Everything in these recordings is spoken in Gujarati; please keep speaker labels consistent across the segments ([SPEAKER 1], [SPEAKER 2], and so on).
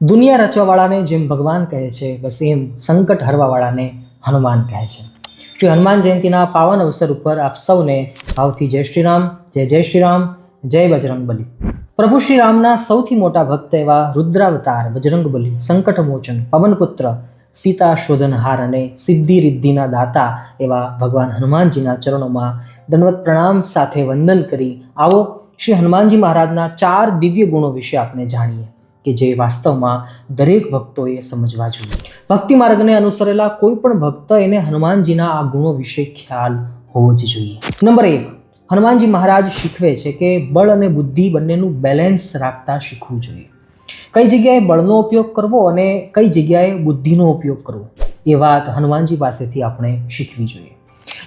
[SPEAKER 1] દુનિયા રચવાવાળાને જેમ ભગવાન કહે છે, બસ એમ સંકટ હરવાવાળાને હનુમાન કહે છે. શ્રી હનુમાન જયંતિના પાવન અવસર ઉપર આપ સૌને ભાવથી જય શ્રી રામ, જય જય શ્રી રામ, જય બજરંગબલી. પ્રભુ શ્રી રામના સૌથી મોટા ભક્ત એવા રુદ્રાવતાર, બજરંગબલી, સંકટમોચન, પવનપુત્ર સીતા શોધનહાર અને સિદ્ધિ રિદ્ધિના દાતા એવા ભગવાન હનુમાનજીના ચરણોમાં દંડવત પ્રણામ સાથે વંદન કરી આવો શ્રી હનુમાનજી મહારાજના ચાર દિવ્ય ગુણો વિશે આપણે જાણીએ. કે જે વાસ્તવમાં દરેક ભક્તોએ સમજવા જોઈએ. ભક્તિ માર્ગને અનુસરેલા કોઈ પણ ભક્ત એને હનુમાનજીના આ ગુણો વિશે ખ્યાલ હોવો જ જોઈએ. નંબર એક, હનુમાનજી મહારાજ શીખવે છે કે બળ અને બુદ્ધિ બંનેનું બેલેન્સ રાખતા શીખવું જોઈએ. કઈ જગ્યાએ બળનો ઉપયોગ કરવો અને કઈ જગ્યાએ બુદ્ધિનો ઉપયોગ કરવો, એ વાત હનુમાનજી પાસેથી આપણે શીખવી જોઈએ.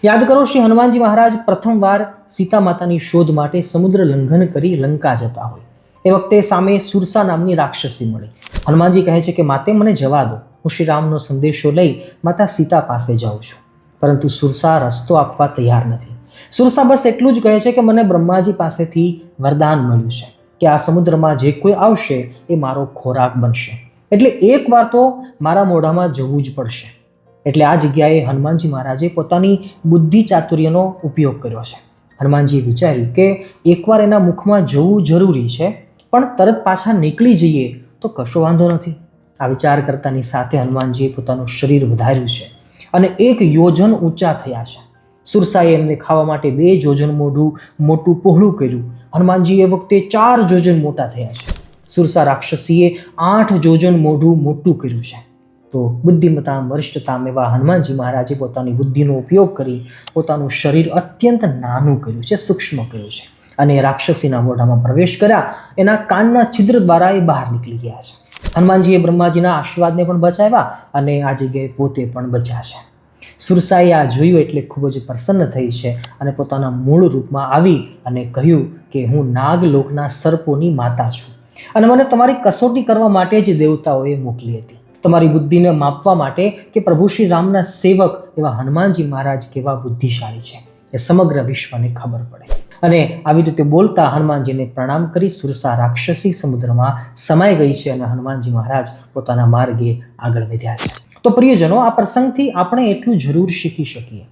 [SPEAKER 1] યાદ કરો, શ્રી હનુમાનજી મહારાજ પ્રથમવાર સીતા માતાની શોધ માટે સમુદ્ર લંઘન કરી લંકા જતા હોય. એ વખતે સામે સુરસા નામની રાક્ષસી મળી. હનુમાનજી કહે છે કે, માતે મને જવા દો. હું શ્રીરામનો સંદેશો લઈ માતા સીતા પાસે જાઉં છું. પરંતુ સુરસા રસ્તો આપવા તૈયાર નથી. સુરસા બસ એટલું જ કહે છે કે, મને બ્રહ્માજી પાસેથી વરદાન મળ્યું છે કે આ સમુદ્રમાં જે કોઈ આવશે એ મારો ખોરાક બનશે. એટલે એકવાર તો મારા મોઢામાં જવું જ પડશે. એટલે આ જગ્યાએ હનુમાનજી મહારાજે પોતાની બુદ્ધિ ચાતુર્યનો ઉપયોગ કર્યો છે. હનુમાનજીએ વિચાર્યું કે, એકવાર એના મુખમાં જવું જરૂરી છે પણ તરત પાછા નીકળી જઈએ તો કશો વાંધો નથી. આ વિચાર કરતાની સાથે હનુમાનજીએ પોતાનું શરીર વધાર્યું છે અને એક યોજન ઊંચા થયા છે. સુરસાએ એમને ખાવા માટે બે જોજન મોઢું, મોટું પહોળું કર્યું. હનુમાનજી એ વખતે ચાર જોજન મોટા થયા છે. સુરસા રાક્ષસીએ આઠ જોજન મોઢું મોટું કર્યું છે. તો બુદ્ધિમતામ વરિષ્ઠતામ એવા હનુમાનજી મહારાજે પોતાની બુદ્ધિનો ઉપયોગ કરી પોતાનું શરીર અત્યંત નાનું કર્યું છે, સૂક્ષ્મ કર્યું છે. અને રાક્ષસીના મોઢામાં પ્રવેશ કર્યા. એના કાનના છિદ્ર દ્વારા એ બહાર નીકળી ગયા છે. હનુમાનજીએ બ્રહ્માજીના આશીર્વાદને પણ બચાવ્યા અને આ જગ્યાએ પોતે પણ બચ્યા છે. સુરસાએ આ જોયું એટલે ખૂબ જ પ્રસન્ન થઈ છે અને પોતાના મૂળ રૂપમાં આવી અને કહ્યું કે હું નાગલોકના સર્પોની માતા છું. અને મને તમારી કસોટી કરવા માટે જ દેવતાઓએ મોકલી હતી. તમારી બુદ્ધિને માપવા માટે કે પ્રભુ શ્રી રામના સેવક એવા હનુમાનજી મહારાજ કેવા બુદ્ધિશાળી છે. એ સમગ્ર વિશ્વને ખબર પડે. અને આવી રીતે બોલતા હનુમાનજીને પ્રણામ કરી સુરસા રાક્ષસી સમુદ્રમાં સમાઈ ગઈ છે અને હનુમાનજી મહારાજ પોતાના માર્ગે આગળ વધ્યા છે. તો પ્રિયજનો, આ પ્રસંગથી આપણે એટલું જરૂર શીખી શકીએ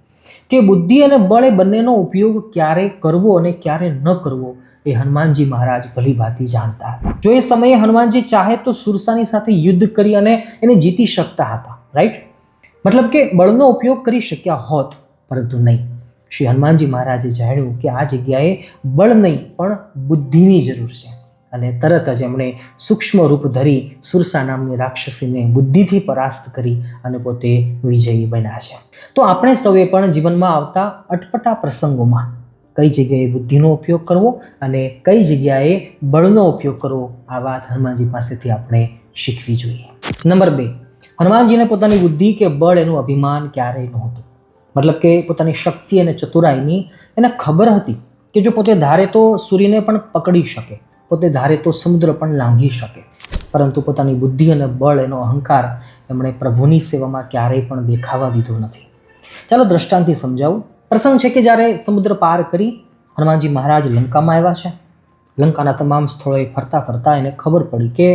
[SPEAKER 1] કે બુદ્ધિ અને બળ એ બંનેનો ઉપયોગ ક્યારે કરવો અને ક્યારે ન કરવો એ હનુમાનજી મહારાજ ભલીભાતી જાણતા હતા. જો એ સમયે હનુમાનજી ચાહે તો સુરસાની સાથે યુદ્ધ કરી અને એને જીતી શકતા હતા રાઈટ મતલબ કે બળનો ઉપયોગ કરી શક્યા હોત, પરંતુ નહીં. શ્રી હનુમાનજી મહારાજે જાણ્યું કે આ જગ્યાએ બળ નહીં, પણ બુદ્ધિની જરૂર છે. અને તરત જ એમણે સૂક્ષ્મ રૂપ ધરી સુરસા નામની રાક્ષસીને બુદ્ધિથી પરાસ્ત કરી અને પોતે વિજયી બન્યા છે. તો આપણે સૌએ પણ જીવનમાં આવતા અટપટા પ્રસંગોમાં કઈ જગ્યાએ બુદ્ધિનો ઉપયોગ કરવો અને કઈ જગ્યાએ બળનો ઉપયોગ કરવો, આ વાત હનુમાનજી પાસેથી આપણે શીખવી જોઈએ. નંબર બે. હનુમાનજીને પોતાની બુદ્ધિ કે બળ એનું અભિમાન ક્યારેય નહોતું. મતલબ કે પોતાની શક્તિ અને ચતુરાઈની એને ખબર હતી કે જો પોતે ધારે તો સૂર્યને પણ પકડી શકે, પોતે ધારે તો સમુદ્ર પણ લાંઘી શકે. પરંતુ પોતાની બુદ્ધિ અને બળ એનો અહંકાર એમણે પ્રભુની સેવામાં ક્યારેય પણ દેખાવા દીધો નથી. ચાલો દ્રષ્ટાંતથી સમજાવું. પ્રસંગ છે કે જ્યારે સમુદ્ર પાર કરી હનુમાનજી મહારાજ લંકામાં આવ્યા છે. લંકાના તમામ સ્થળોએ ફરતા ફરતા એને ખબર પડી કે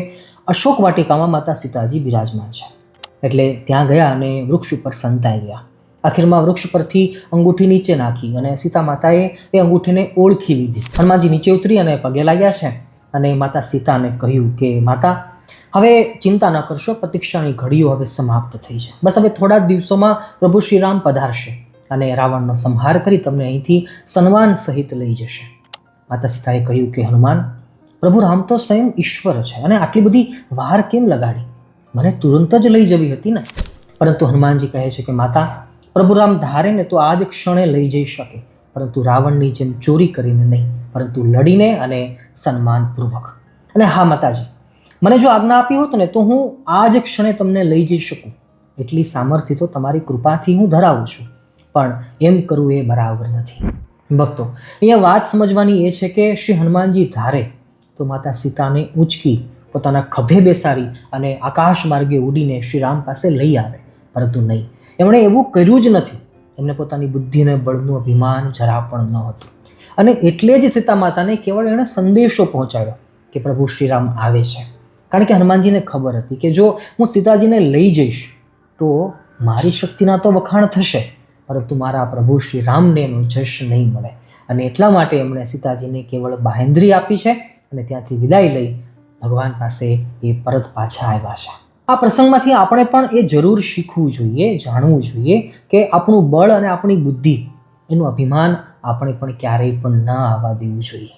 [SPEAKER 1] અશોક વાટિકામાં માતા સીતાજી બિરાજમાન છે. એટલે ત્યાં ગયા અને વૃક્ષ ઉપર સંતાઈ ગયા. આખીરમાં વૃક્ષ પરથી અંગૂઠી નીચે નાખી અને સીતા માતાએ એ અંગૂઠીને ઓળખી લીધી. હનુમાનજી નીચે ઉતરી અને પગે લાગ્યા છે અને માતા સીતાને કહ્યું કે, માતા, હવે ચિંતા ન કરશો, પ્રતીક્ષાની ઘડીઓ હવે સમાપ્ત થઈ છે. બસ હવે થોડા જ દિવસોમાં પ્રભુ શ્રીરામ પધારશે અને રાવણનો સંહાર કરી તમને અહીંથી સન્માન સહિત લઈ જશે. માતા સીતાએ કહ્યું કે, હનુમાન, પ્રભુ રામ તો સ્વયં ઈશ્વર છે અને આટલી બધી વાર કેમ લગાડી? મને તુરંત જ લઈ જવી હતી ને. પરંતુ હનુમાનજી કહે છે કે, માતા પ્રભુ રામ ધારે ને તો આ જ ક્ષણે લઈ જઈ શકે. પરંતુ રાવણની જેમ ચોરી કરીને નહીં, પરંતુ લડીને અને સન્માનપૂર્વક. અને હા, માતાજી, મને જો આજ્ઞા આપી હોત ને તો હું આ જ ક્ષણે તમને લઈ જઈ શકું. એટલી સામર્થ્ય તો તમારી કૃપાથી હું ધરાવું છું. પણ એમ કરવું એ બરાબર નથી. ભક્તો, અહીંયા વાત સમજવાની એ છે કે શ્રી હનુમાનજી ધારે તો માતા સીતાને ઊંચકી પોતાના ખભે બેસાડી અને આકાશ માર્ગે ઉડીને શ્રી રામ પાસે લઈ આવે. પરંતુ નહીં. એમણે એવું કર્યું જ નથી. એમને પોતાની બુદ્ધિને બળનું અભિમાન જરા પણ ન હતું. અને એટલે જ સીતા માતાને કેવળ એણે સંદેશો પહોંચાડ્યો કે પ્રભુ શ્રીરામ આવે છે. કારણ કે હનુમાનજીને ખબર હતી કે જો હું સીતાજીને લઈ જઈશ, તો મારી શક્તિના તો વખાણ થશે, પરંતુ મારા પ્રભુ શ્રી રામને એનો જશ નહીં મળે. અને એટલા માટે એમણે સીતાજીને કેવળ બાહેન્દ્રી આપી છે અને ત્યાંથી વિદાય લઈ ભગવાન પાસે એ પરત પાછા આવ્યા છે. આ પ્રસંગમાંથી આપણે પણ એ જરૂર શીખવું જોઈએ, જાણવું જોઈએ કે આપણું બળ અને આપણી બુદ્ધિ એનું અભિમાન આપણે પણ ક્યારેય પણ ન આવવા દેવું જોઈએ.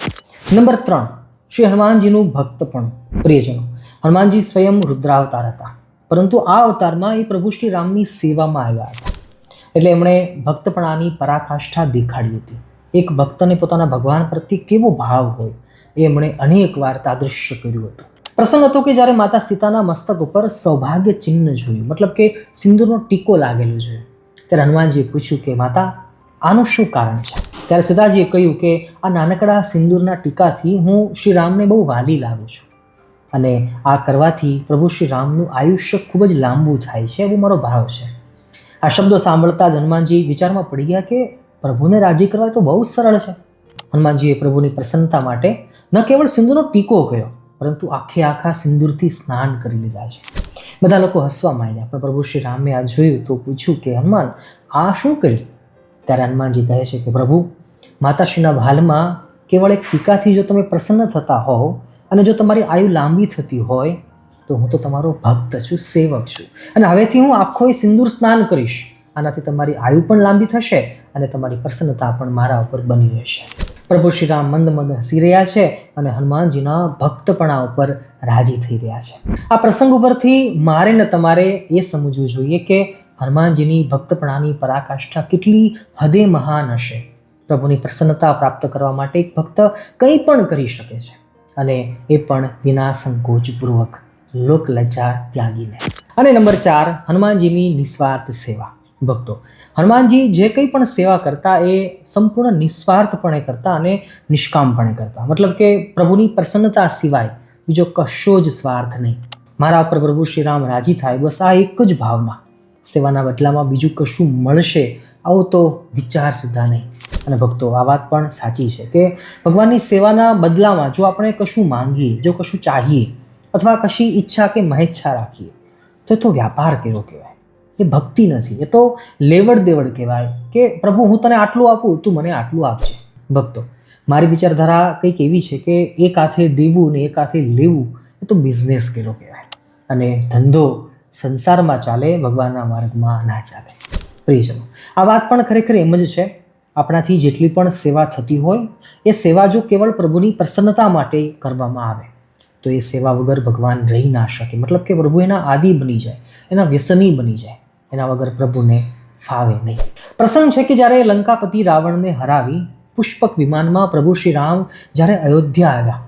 [SPEAKER 1] નંબર ત્રણ, શ્રી હનુમાનજીનું ભક્તપણું પ્રિયજનો, હનુમાનજી સ્વયં રુદ્રાવતાર હતા, પરંતુ આ અવતારમાં એ પ્રભુ શ્રી રામની સેવામાં આવ્યા હતા. એટલે એમણે ભક્તપણાની પરાકાષ્ઠા દેખાડી હતી. એક ભક્તને પોતાના ભગવાન પ્રત્યે કેવો ભાવ હોય, એ એમણે અનેકવાર તાદૃશ્ય કર્યું હતું. પ્રસંગ હતો કે જ્યારે માતા સીતાના મસ્તક ઉપર સૌભાગ્ય ચિહ્ન જોયું. મતલબ કે સિંદૂરનો ટીકો લાગેલો છે. ત્યારે હનુમાનજીએ પૂછ્યું કે, માતા, આનું શું કારણ છે? ત્યારે સીતાજીએ કહ્યું કે, આ નાનકડા સિંદૂરના ટીકાથી હું શ્રી રામને બહુ વાલી લાગું છું. અને આ કરવાથી પ્રભુ શ્રી રામનું આયુષ્ય ખૂબ જ લાંબુ થાય છે એવો મારો ભાવ છે. આ શબ્દો સાંભળતા જ હનુમાનજી વિચારમાં પડી ગયા કે, પ્રભુને રાજી કરવા તો બહુ સરળ છે. હનુમાનજીએ પ્રભુની પ્રસન્નતા માટે ન કેવળ સિંદૂરનો ટીકો કર્યો પરંતુ આખે આખા સિંદૂરથી સ્નાન કરી લીધા છે. બધા લોકો હસવા માંડ્યા. પણ પ્રભુ શ્રી રામે આ જોયું તો પૂછ્યું કે, હનુમાન, આ શું કર્યું? ત્યારે હનુમાનજી કહે છે કે, પ્રભુ, માતાશ્રીના ભાલમાં કેવળ એક ટીકાથી જો તમે પ્રસન્ન થતા હોવ અને જો તમારી આયુ લાંબી થતી હોય, તો હું તો તમારો ભક્ત છું, સેવક છું. અને હવેથી હું આખો સિંદૂર સ્નાન કરીશ. આનાથી તમારી આયુ પણ લાંબી થશે અને તમારી પ્રસન્નતા પણ મારા ઉપર બની રહેશે. પ્રભુ શ્રી રામ મંદ મંદ હસી રહ્યા છે અને હનુમાનજીના ભક્તપણા ઉપર રાજી થઈ રહ્યા છે. આ પ્રસંગ ઉપરથી મારે ને તમારે એ સમજવું જોઈએ કે હનુમાનજીની ભક્તપણાની પરાકાષ્ઠા કેટલી હદે મહાન હશે. પ્રભુની પ્રસન્નતા પ્રાપ્ત કરવા માટે એક ભક્ત કંઈ પણ કરી શકે છે અને એ પણ વિના સંકોચપૂર્વક લોકલજ્જા ત્યાગીને. અને નંબર ચાર, હનુમાનજીની નિસ્વાર્થ સેવા. ભક્તો હનુમાનજી જે કંઈ પણ સેવા કરતા એ સંપૂર્ણ નિસ્વાર્થપણે કરતા અને નિષ્કામપણે કરતા. મતલબ કે પ્રભુની પ્રસન્નતા સિવાય બીજો કશો જ સ્વાર્થ નહીં. મારા ઉપર પ્રભુ શ્રી રામ રાજી થાય, બસ આ એક જ ભાવના. સેવાના બદલામાં બીજું કશું મળશે આવો તો વિચાર સુધા નહીં. અને ભક્તો, આ વાત પણ સાચી છે કે ભગવાનની સેવાના બદલામાં જો આપણે કશું માંગીએ, જો કશું ચાહીએ, અથવા કશી ઈચ્છા કે મહેચ્છા રાખીએ, તો તો વ્યાપાર કેવો કહેવાય? એ ભક્તિ નથી. એ તો લેવડ દેવડ કહેવાય કે, પ્રભુ, હું તને આટલું આપું, તું મને આટલું આપજે. ભક્તો, મારી વિચારધારા કંઈક એવી છે કે એક હાથે દેવું ને એક હાથે લેવું, એ તો બિઝનેસ કેલો કહેવાય. અને ધંધો સંસારમાં ચાલે, ભગવાનના માર્ગમાં ના ચાલે. પ્રિયજનો, આ વાત પણ ખરેખર એમ જ છે. આપણાથી જેટલી પણ સેવા થતી હોય, એ સેવા જો કેવળ પ્રભુની પ્રસન્નતા માટે કરવામાં આવે, તો એ સેવા વગર ભગવાન રહી ના શકે. મતલબ કે પ્રભુ એના આદિ બની જાય, એના વ્યસની બની જાય. એના વગર પ્રભુને ફાવે નહીં. પ્રસંગ છે કે જ્યારે લંકાપતિ રાવણને હરાવી પુષ્પક વિમાનમાં પ્રભુ શ્રી રામ જ્યારે અયોધ્યા આવ્યા.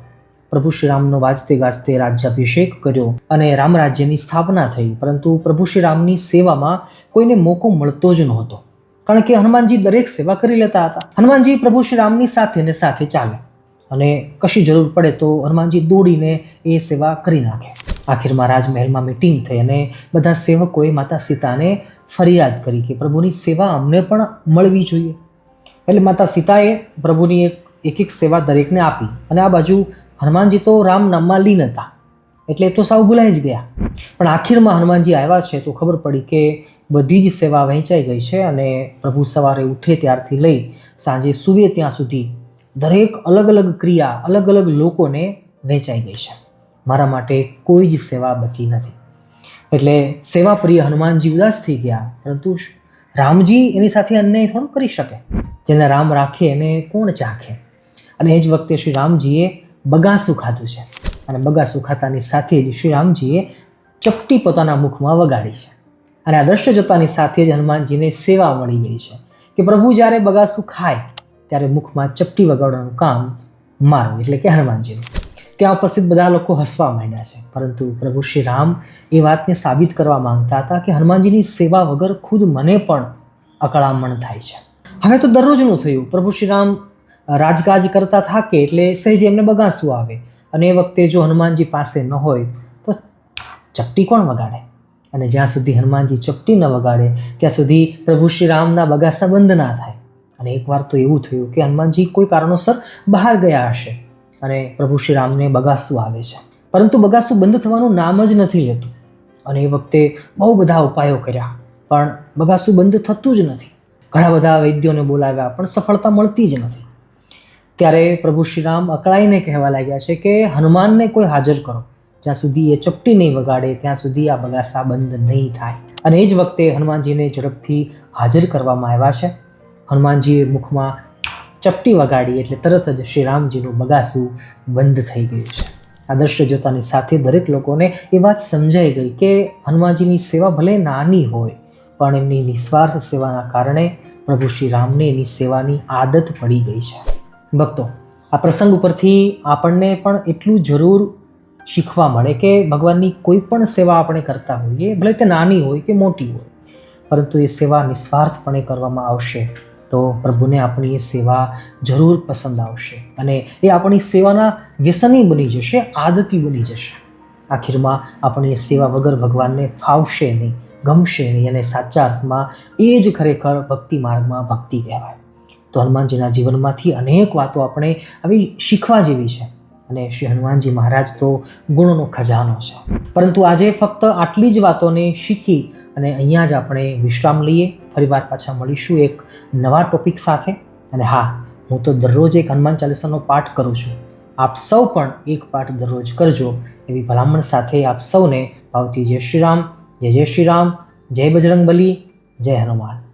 [SPEAKER 1] પ્રભુ શ્રી રામનો વાજતે ગાજતે રાજ્યાભિષેક કર્યો અને રામરાજ્યની સ્થાપના થઈ, પરંતુ પ્રભુ શ્રી રામની સેવામાં કોઈને મોકો મળતો જ નહોતો. કારણ કે હનુમાનજી દરેક સેવા કરી લેતા હતા. હનુમાનજી પ્રભુ શ્રી રામની સાથે ને સાથે ચાલે અને કશી જરૂર પડે તો હનુમાનજી દોડીને એ સેવા કરી નાખે. આખિરમાં રાજમહેલમાં મિટિંગ થઈ અને બધા સેવકોએ માતા સીતાને ફરિયાદ કરી કે પ્રભુની સેવા અમને પણ મળવી જોઈએ. એટલે માતા સીતાએ પ્રભુની એક એક સેવા દરેકને આપી અને આ બાજુ હનુમાનજી તો રામ નામમાં લીન હતા. એટલે તો સાવ ભૂલાઈ જ ગયા. પણ આખિરમાં હનુમાનજી આવ્યા છે તો ખબર પડી કે બધી જ સેવા વહેંચાઈ ગઈ છે અને પ્રભુ સવારે ઉઠે ત્યારથી લઈ સાંજે સૂવે ત્યાં સુધી દરેક અલગ અલગ ક્રિયા અલગ અલગ લોકોને વહેંચાઈ ગઈ છે. મારા માટે કોઈ જ સેવા બચી નથી. એટલે સેવા પ્રિય હનુમાનજી ઉદાસ થઈ ગયા, પરંતુ રામજી એની સાથે અન્યાય થોડું કરી શકે. જેને રામ રાખે એને કોણ ચાખે? અને એ જ વખતે શ્રી રામજીએ બગાસું ખાધું છે. અને બગાસું ખાતાની સાથે જ શ્રી રામજીએ ચપટી પોતાના મુખમાં વગાડી છે. અને આ દ્રશ્ય જોતાની સાથે જ હનુમાનજીને સેવા મળી ગઈ છે કે પ્રભુ જ્યારે બગાસું ખાય, ત્યારે મુખમાં ચપટી વગાડવાનું કામ મારું, એટલે કે હનુમાનજીનું. ત્યાં ઉપસ્થિત બધા લોકો હસવા માંડ્યા છે. પરંતુ પ્રભુ શ્રી રામ એ વાતને સાબિત કરવા માંગતા હતા કે હનુમાનજીની સેવા વગર ખુદ મને પણ અકળામણ થાય છે. હવે તો દરરોજનું થયું. પ્રભુ શ્રી રામ રાજકાજ કરતા થાકે એટલે સહેજ એમને બગાસું આવે. અને એ વખતે જો હનુમાનજી પાસે ન હોય તો ચપટી કોણ વગાડે? અને જ્યાં સુધી હનુમાનજી ચપટી ન વગાડે, ત્યાં સુધી પ્રભુ શ્રી રામના બગાસા બંધ ના થાય. અને એકવાર તો એવું થયું કે હનુમાનજી કોઈ કારણોસર બહાર ગયા હશે. અને પ્રભુ શ્રી રામને બગાસું આવે છે. પરંતુ બગાસું બંધ થવાનું નામ જ નથી લેતું. અને એ વખતે બહુ બધા ઉપાયો કર્યા. પણ બગાસું બંધ થતું જ નથી. ઘણા બધા વૈદ્યોને બોલાવ્યા, પણ સફળતા મળતી જ નથી. ત્યારે પ્રભુ શ્રીરામ અકળાઈને કહેવા લાગ્યા છે કે, હનુમાનને કોઈ હાજર કરો. જ્યાં સુધી એ ચપટી નહીં વગાડે, ત્યાં સુધી આ બગાસા બંધ નહીં થાય. અને એ જ વખતે હનુમાનજીને ઝડપથી હાજર કરવામાં આવ્યા છે. હનુમાનજીએ મુખમાં ચપટી વગાડી એટલે તરત જ શ્રીરામજીનું બગાસું બંધ થઈ ગયું છે. આ દ્રશ્ય જોતાની સાથે દરેક લોકોને એ વાત સમજાઈ ગઈ કે હનુમાનજીની સેવા ભલે નાની હોય, પણ એમની નિસ્વાર્થ સેવાના કારણે પ્રભુ શ્રી રામને એની સેવાની આદત પડી ગઈ છે. ભક્તો, આ પ્રસંગ ઉપરથી આપણને પણ એટલું જરૂર શીખવા મળે કે ભગવાનની કોઈ પણ સેવા આપણે કરતા હોઈએ, ભલે તે નાની હોય કે મોટી હોય, પરંતુ એ સેવા નિસ્વાર્થપણે કરવામાં આવશે. તો પ્રભુને આપણી એ સેવા જરૂર પસંદ આવશે અને એ આપણી સેવાના વ્યસની બની જશે, આદતી બની જશે. આખીરમાં આપણી સેવા વગર ભગવાનને ફાવશે નહીં, ગમશે નહીં અને સાચા અર્થમાં એ જ ખરેખર ભક્તિ માર્ગમાં ભક્તિ કહેવાય. તો હનુમાનજીના જીવનમાંથી અનેક વાતો આપણે આવી શીખવા જેવી છે. અને શ્રી હનુમાનજી મહારાજ તો ગુણોનો ખજાનો છે. પરંતુ આજે ફક્ત આટલી જ વાતોને શીખી અને અહીંયા જ આપણે વિશ્રામ લઈએ. ફરીવાર પાછા મળીશું એક નવા ટોપિક સાથે. અને હા, હું તો દરરોજ એક હનુમાન ચાલીસાનો પાઠ કરું છું. આપ સૌ પણ એક પાઠ દરરોજ કરજો. એવી ભલામણ સાથે આપ સૌને ભાવથી જય શ્રી રામ, જય જય શ્રી રામ, જય બજરંગ બલી જય હનુમાન.